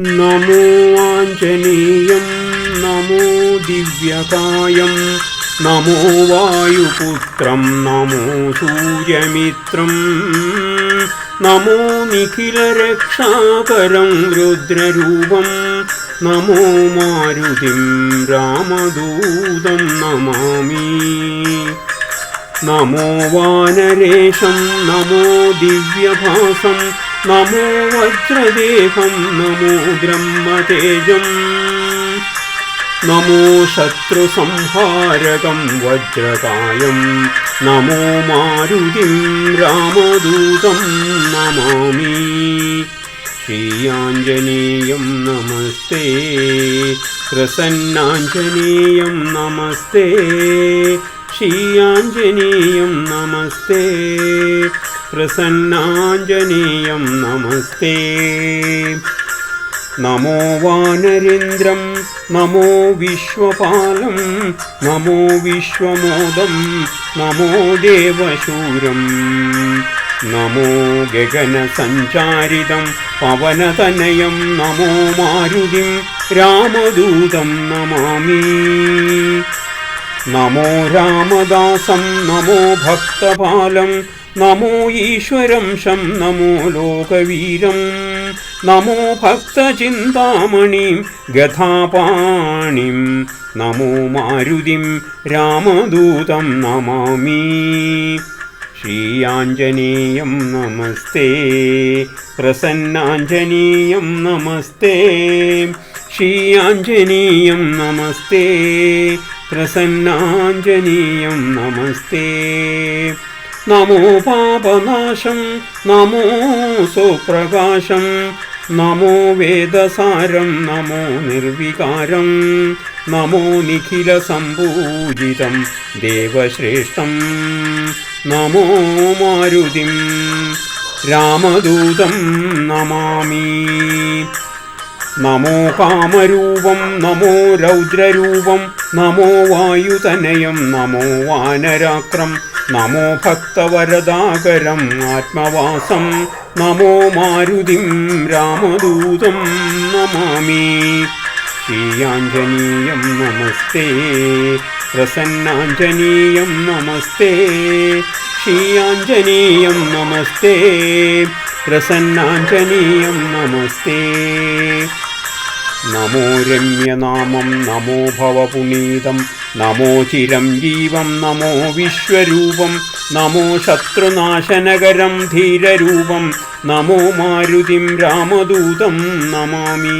नमो आञ्जनीयं नमो दिव्यकायं नमो वायुपुत्रं नमो सूर्यमित्रं नमो निखिलरक्षापरं रुद्ररूपं नमो मारुतिं रामदूतं Namami. नमो वानरेशं नमो दिव्यभासम् നമോ വജ്രദേഹം നമോ ബ്രഹ്മതേജം. നമോ ശത്രുസംഹാരകം വജ്രകായം. നമോ മാരുതിം രാമദൂതം Namami. ശ്രീയാഞ്ജനേയം നമസ്തേ. പ്രസന്നാഞ്ജനേയം നമസ്തേ. ശ്രീയാഞ്ജനേയം നമസ്തേ. പ്രസന്നാഞ്ജനേയം നമസ്തേ. നമോ വാനരീന്ദ്രം നമോ വിശ്വപാലം നമോ വിശ്വമോദം നമോ ദേവശൂരം. നമോ ഗഗനസഞ്ചാരിതം പവനതനയം നമോ മാരുതിം രാമദൂതം Namami. നമോ രാമദാസം നമോ ഭക്തപാലം നമോ ഈശ്വരം ശം നമോ ലോകവീരം നമോ ഭക്തചിന്താമണിം ഗഥാപാണിം നമോ മാരുതിം രാമദൂതം Namami. ശ്രീയാഞ്ജനേയം നമസ്തേ പ്രസന്നാഞ്ജനേയം നമസ്തേ ശ്രീയാഞ്ജനേയം നമസ്തേ പ്രസന്നാഞ്ജനേയം നമസ്തേ. നമോ Papanasam നമോ സുപ്രകാശം നമോ വേദസാരം നമോ നിർവികാരം നമോ നിഖിലസമ്പൂജിതം ദേവശ്രേഷ്ഠം നമോ മാരുതിം രാമദൂതം Namami. നമോ കാമരൂപം നമോ രൗദ്രരൂപം നമോ വായുതനയം നമോ വാനരാക്രം നമോ ഭക്തവരദാകരം ആത്മവാസം നമോ മാരുതിം രാമദൂതം Namami. ശ്രീയാഞ്ജനീയം നമസ്തേ പ്രസന്നാഞ്ജനീയം നമസ്തേ ശ്രീയാഞ്ജനീയം നമസ്തേ പ്രസന്നാഞ്ജനീയം നമസ്തേ. നമോ രമ്യനാമം നമോ ഭവപുനീതം നമോ ചിരം ജീവം നമോ വിശ്വരൂപം നമോ ശത്രുനാശനകരം ധീരരൂപം നമോ മാരുതിം രാമദൂതം Namami.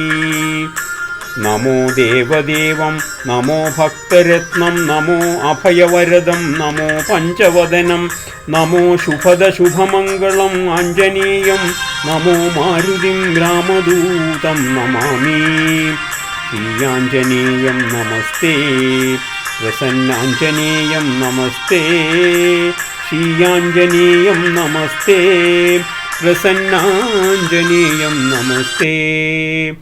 നമോ ദേവദേവം നമോ ഭക്തരത്നം നമോ അഭയവരദം നമോ പഞ്ചവദനം നമോ ശുഭദ ശുഭമംഗളം Anjaneyam നമോ മാരുതിം രാമദൂതം Namami. ശ്രീയാഞ്ജനേയം നമസ്തേ. പ്രസന്നാഞ്ജനേയം നമസ്തേ. ശ്രീയാഞ്ജനേയം നമസ്തേ. പ്രസന്നാഞ്ജനേയം നമസ്തേ.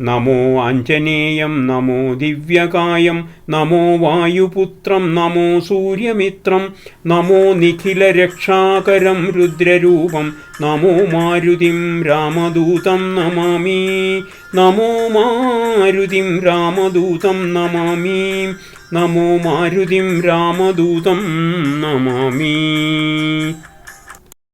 നമോ അഞ്ജനേയം നമോ ദിവ്യകായം നമോ വായുപുത്രം നമോ സൂര്യമിത്രം നമോ നിഖിലരക്ഷാകരം രുദ്രരൂപം നമോ മാരുതിം രാമദൂതം Namami നമോ മാരുതിം രാമദൂതം Namami നമോ മാരുതിം രാമദൂതം Namami.